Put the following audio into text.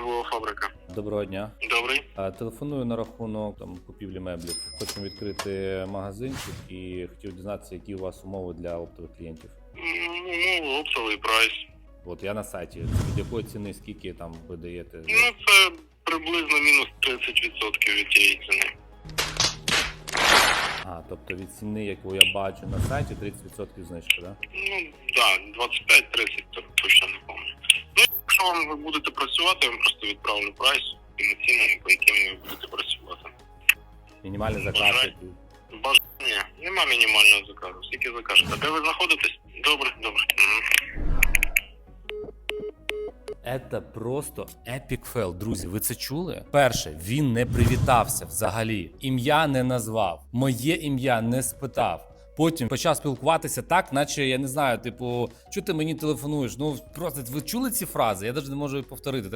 меблова фабрика. Доброго дня. Добрий. А, Телефоную на рахунок там купівлі меблів. Хочемо відкрити магазинчик і хотів дізнатися, які у вас умови для оптових клієнтів. Ну, оптовий прайс. От я на сайті. Від якої ціни, скільки там ви даєте? Ну, це приблизно мінус 30% від тієї ціни. А, тобто від ціни, яку я бачу на сайті, 30% знижка, да? Ну, так, да, 25-30, то точно вам ви будете працювати, я вам просто відправлю прайс і на цінами, по яким ви будете працювати. Мінімальний заказ. Бажаю. Бажання. Нема мінімального заказу. Скільки закажете. Де ви знаходитесь? Добре, добре. Мгм. Це просто епік фейл, друзі. Ви це чули? Перше, він не привітався взагалі. Ім'я не назвав, моє ім'я не спитав. Потім почав спілкуватися так, наче я не знаю, типу, що ти мені телефонуєш? Ну просто ви чули ці фрази? Я навіть не можу повторити.